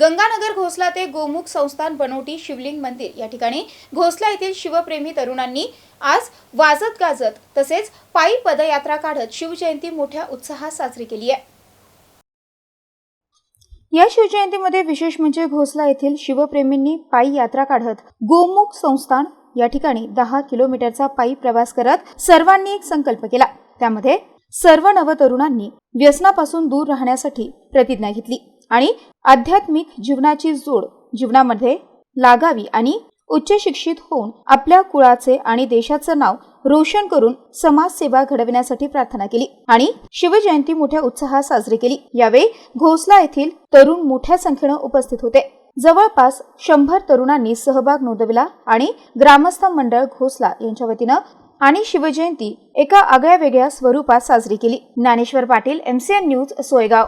गंगानगर घोसला ते गोमुख संस्थान बनवटी शिवलिंग मंदिर या ठिकाणी घोसला येथील शिवप्रेमी तरुणांनी आज वाजत गाजत तसेच पायी पदयात्रा काढत शिवजयंती मोठ्या उत्साहात साजरी केली आहे. या शिवजयंतीमध्ये विशेष म्हणजे घोसला येथील शिवप्रेमींनी पायी यात्रा काढत गोमुख संस्थान या ठिकाणी दहा किलोमीटरचा पायी प्रवास करत सर्वांनी एक संकल्प केला. त्यामध्ये सर्व नवतरुणांनी व्यसनापासून दूर राहण्यासाठी प्रतिज्ञा घेतली. आणि आध्यात्मिक जीवनाची जोड जीवनामध्ये लागावी आणि उच्च शिक्षित होऊन आपल्या कुळाचे आणि देशाचं नाव रोशन करून समाजसेवा घडविण्यासाठी प्रार्थना केली आणि शिवजयंती मोठ्या उत्साहात साजरी केली. यावेळी घोसला येथील तरुण मोठ्या संख्येनं उपस्थित होते. जवळपास शंभर तरुणांनी सहभाग नोंदविला आणि ग्रामस्थ मंडळ घोसला यांच्या वतीनं आणि शिवजयंती एका आगळ्या वेगळ्या स्वरूपात साजरी केली. Dnyaneshwar Patil MCN news Soygaon.